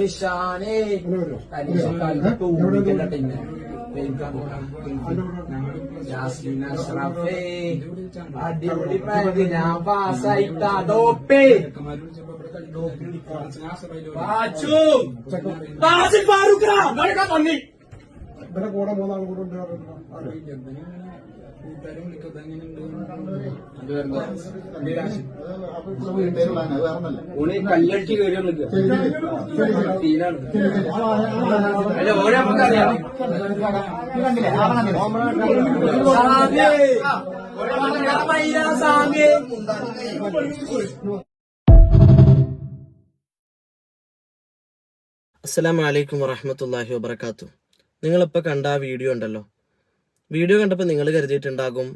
റിഷാനെ. Jasmine അഷ്റഫേ അടിപൊളി pack ഞാൻ പാസ്സായിട്ടാ ഡോപ്പേ ഇവരെ കൂടെ മൂന്നാൾ കൂടെ ഉണ്ട് ഓൾ കല്ലടിച്ച് കയറി വന്നിട്ട് അല്ല ഓരോ നമുക്കറിയാം വറഹമത്തല്ലാഹി വബർക്കാത്തു നിങ്ങളിപ്പോൾ കണ്ട ആ വീഡിയോ ഉണ്ടല്ലോ. വീഡിയോ കണ്ടപ്പോൾ നിങ്ങൾ കരുതിയിട്ടുണ്ടാകും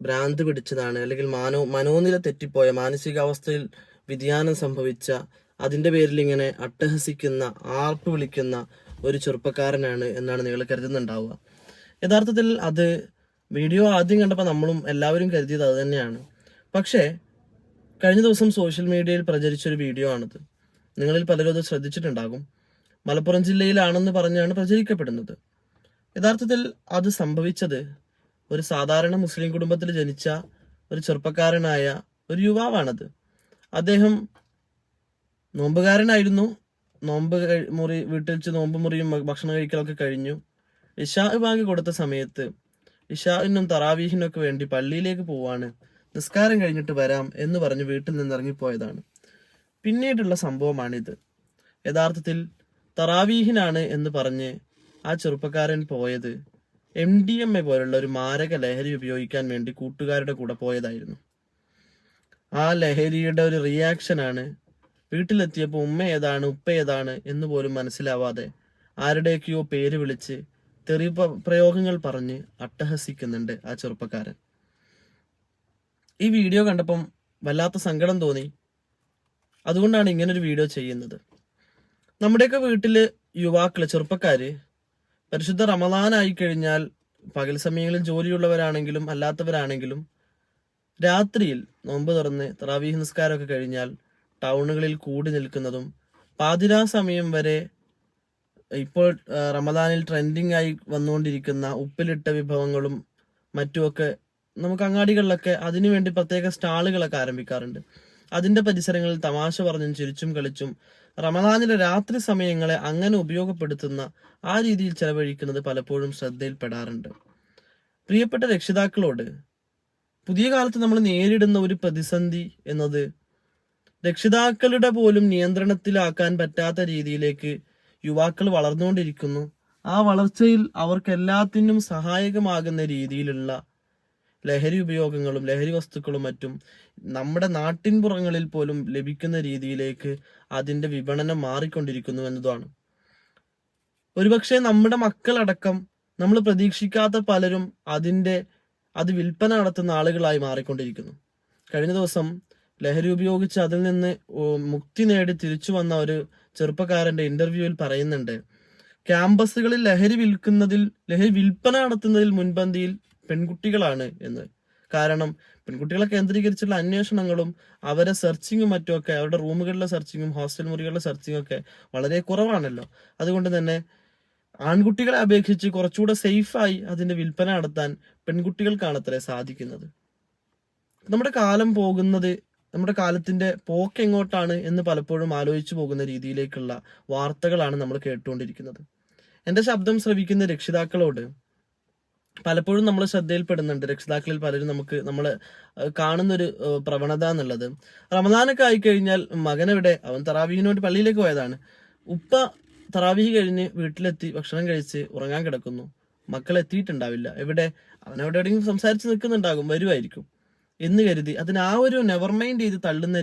ഭ്രാന്ത് പിടിച്ചതാണ് അല്ലെങ്കിൽ മാനോ മനോനില തെറ്റിപ്പോയ മാനസികാവസ്ഥയിൽ വ്യതിയാനം സംഭവിച്ച അതിന്റെ പേരിൽ ഇങ്ങനെ അട്ടഹസിക്കുന്ന ആർപ്പ് വിളിക്കുന്ന ഒരു ചെറുപ്പക്കാരനാണ് എന്നാണ് നിങ്ങൾ കരുതുന്നുണ്ടാവുക. യഥാർത്ഥത്തിൽ അത് വീഡിയോ ആദ്യം കണ്ടപ്പോൾ നമ്മളും എല്ലാവരും കരുതിയത് അത് തന്നെയാണ്. പക്ഷേ കഴിഞ്ഞ ദിവസം സോഷ്യൽ മീഡിയയിൽ പ്രചരിച്ചൊരു വീഡിയോ ആണിത്. നിങ്ങളിൽ പലരും അത് ശ്രദ്ധിച്ചിട്ടുണ്ടാകും. മലപ്പുറം ജില്ലയിലാണെന്ന് പറഞ്ഞാണ് പ്രചരിക്കപ്പെടുന്നത്. യഥാർത്ഥത്തിൽ അത് സംഭവിച്ചത് ഒരു സാധാരണ മുസ്ലിം കുടുംബത്തിൽ ജനിച്ച ഒരു ചെറുപ്പക്കാരനായ ഒരു യുവാവാണത്. അദ്ദേഹം നോമ്പുകാരനായിരുന്നു. നോമ്പ് മുറി വീട്ടിൽ വെച്ച് നോമ്പ് മുറിയും ഭക്ഷണം കഴിക്കലൊക്കെ കഴിഞ്ഞു. ഇഷാ ബാങ്ക് കൊടുത്ത സമയത്ത് ഇഷാവിനും തറാവീഹിനും ഒക്കെ വേണ്ടി പള്ളിയിലേക്ക് പോവാണ്. നിസ്കാരം കഴിഞ്ഞിട്ട് വരാം എന്ന് പറഞ്ഞ് വീട്ടിൽ നിന്ന് ഇറങ്ങിപ്പോയതാണ് പിന്നീടുള്ള സംഭവമാണിത്. യഥാർത്ഥത്തിൽ തറാവീഹിനാണ് എന്ന് പറഞ്ഞ് ആ ചെറുപ്പക്കാരൻ പോയത് എം ഡി എം എ പോലുള്ള ഒരു മാരക ലഹരി ഉപയോഗിക്കാൻ വേണ്ടി കൂട്ടുകാരുടെ കൂടെ പോയതായിരുന്നു. ആ ലഹരിയുടെ ഒരു റിയാക്ഷനാണ് വീട്ടിലെത്തിയപ്പോൾ ഉമ്മ ഏതാണ് ഉപ്പ ഏതാണ് എന്ന് പോലും മനസ്സിലാവാതെ ആരുടെയൊക്കെയോ പേര് വിളിച്ച് തെറി പ്രയോഗങ്ങൾ പറഞ്ഞ് അട്ടഹസിക്കുന്നുണ്ട് ആ ചെറുപ്പക്കാരൻ. ഈ വീഡിയോ കണ്ടപ്പം വല്ലാത്ത സങ്കടം തോന്നി. അതുകൊണ്ടാണ് ഇങ്ങനൊരു വീഡിയോ ചെയ്യുന്നത്. നമ്മുടെയൊക്കെ വീട്ടിൽ യുവാക്കൾ ചെറുപ്പക്കാര് പരിശുദ്ധ റമദാനായി കഴിഞ്ഞാൽ പകൽ സമയങ്ങളിൽ ജോലിയുള്ളവരാണെങ്കിലും അല്ലാത്തവരാണെങ്കിലും രാത്രിയിൽ നോമ്പ് തുറന്ന് തറാവീഹ് നിസ്കാരമൊക്കെ കഴിഞ്ഞാൽ ടൗണുകളിൽ കൂടി നിൽക്കുന്നതും പാതിരാ സമയം വരെ ഇപ്പോൾ റമദാനിൽ ട്രെൻഡിങ് ആയി വന്നുകൊണ്ടിരിക്കുന്ന ഉപ്പിലിട്ട വിഭവങ്ങളും മറ്റുമൊക്കെ നമുക്ക് അങ്ങാടികളിലൊക്കെ അതിനുവേണ്ടി പ്രത്യേക സ്റ്റാളുകളൊക്കെ ആരംഭിക്കാറുണ്ട്. അതിന്റെ പരിസരങ്ങളിൽ തമാശ പറഞ്ഞും ചിരിച്ചും കളിച്ചും റമദാനിലെ രാത്രി സമയങ്ങളെ അങ്ങനെ ഉപയോഗപ്പെടുത്തുന്ന ആ രീതിയിൽ ചെലവഴിക്കുന്നത് പലപ്പോഴും ശ്രദ്ധയിൽപ്പെടാറുണ്ട്. പ്രിയപ്പെട്ട രക്ഷിതാക്കളോട് പുതിയ കാലത്ത് നമ്മൾ നേരിടുന്ന ഒരു പ്രതിസന്ധി എന്നത് രക്ഷിതാക്കളുടെ പോലും നിയന്ത്രണത്തിലാക്കാൻ പറ്റാത്ത രീതിയിലേക്ക് യുവാക്കൾ വളർന്നുകൊണ്ടിരിക്കുന്നു. ആ വളർച്ചയിൽ അവർക്ക് എല്ലാത്തിനും സഹായകമാകുന്ന രീതിയിലുള്ള ലഹരി ഉപയോഗങ്ങളും ലഹരി വസ്തുക്കളും മറ്റും നമ്മുടെ നാട്ടിൻപുറങ്ങളിൽ പോലും ലഭിക്കുന്ന രീതിയിലേക്ക് അതിന്റെ വിപണനം മാറിക്കൊണ്ടിരിക്കുന്നു എന്നതാണ്. ഒരുപക്ഷെ നമ്മുടെ മക്കളടക്കം നമ്മൾ പ്രതീക്ഷിക്കാത്ത പലരും അതിന്റെ അത് വിൽപ്പന നടത്തുന്ന ആളുകളായി മാറിക്കൊണ്ടിരിക്കുന്നു. കഴിഞ്ഞ ദിവസം ലഹരി ഉപയോഗിച്ച് അതിൽ നിന്ന് മുക്തി നേടി തിരിച്ചു വന്ന ഒരു ചെറുപ്പക്കാരന്റെ ഇന്റർവ്യൂവിൽ പറയുന്നുണ്ട് ക്യാമ്പസുകളിൽ ലഹരി വിൽക്കുന്നതിൽ ലഹരി വിൽപ്പന നടത്തുന്നതിൽ മുൻപന്തിയിൽ പെൺകുട്ടികളാണ് എന്ന്. കാരണം പെൺകുട്ടികളെ കേന്ദ്രീകരിച്ചുള്ള അന്വേഷണങ്ങളും അവരെ സെർച്ചിങ്ങും മറ്റുമൊക്കെ അവരുടെ റൂമുകളിലെ സെർച്ചിങ്ങും ഹോസ്റ്റൽ മുറികളിലെ സെർച്ചിങ്ങും ഒക്കെ വളരെ കുറവാണല്ലോ. അതുകൊണ്ട് തന്നെ ആൺകുട്ടികളെ അപേക്ഷിച്ച് കുറച്ചുകൂടെ സേഫായി അതിന്റെ വിൽപ്പന നടത്താൻ പെൺകുട്ടികൾക്കാണ് അത്ര സാധിക്കുന്നത്. നമ്മുടെ കാലം പോകുന്നത് നമ്മുടെ കാലത്തിന്റെ പോക്ക് എങ്ങോട്ടാണ് എന്ന് പലപ്പോഴും ആലോചിച്ചു പോകുന്ന രീതിയിലേക്കുള്ള വാർത്തകളാണ് നമ്മൾ കേട്ടുകൊണ്ടിരിക്കുന്നത്. എന്റെ ശബ്ദം ശ്രവിക്കുന്ന രക്ഷിതാക്കളോട് പലപ്പോഴും നമ്മൾ ശ്രദ്ധയിൽപ്പെടുന്നുണ്ട്. രക്ഷിതാക്കളിൽ പലരും നമുക്ക് നമ്മൾ കാണുന്നൊരു പ്രവണത എന്നുള്ളത്. റമദാനൊക്കെ ആയിക്കഴിഞ്ഞാൽ മകനെവിടെ? അവൻ തറാവീഹിന് വേണ്ടി പള്ളിയിലേക്ക് പോയതാണ്. ഉപ്പ തറാവീഹി കഴിഞ്ഞ് വീട്ടിലെത്തി ഭക്ഷണം കഴിച്ച് ഉറങ്ങാൻ കിടക്കുന്നു. മക്കൾ എത്തിയിട്ടുണ്ടാവില്ല. എവിടെ? അവനവിടെ എവിടെ എവിടെയെങ്കിലും സംസാരിച്ച് നിൽക്കുന്നുണ്ടാകും. വരുമായിരിക്കും. എന്ന് കരുതി. അതിന് ആ ഒരു നെവർ മൈൻഡ് ചെയ്ത് തള്ളുന്ന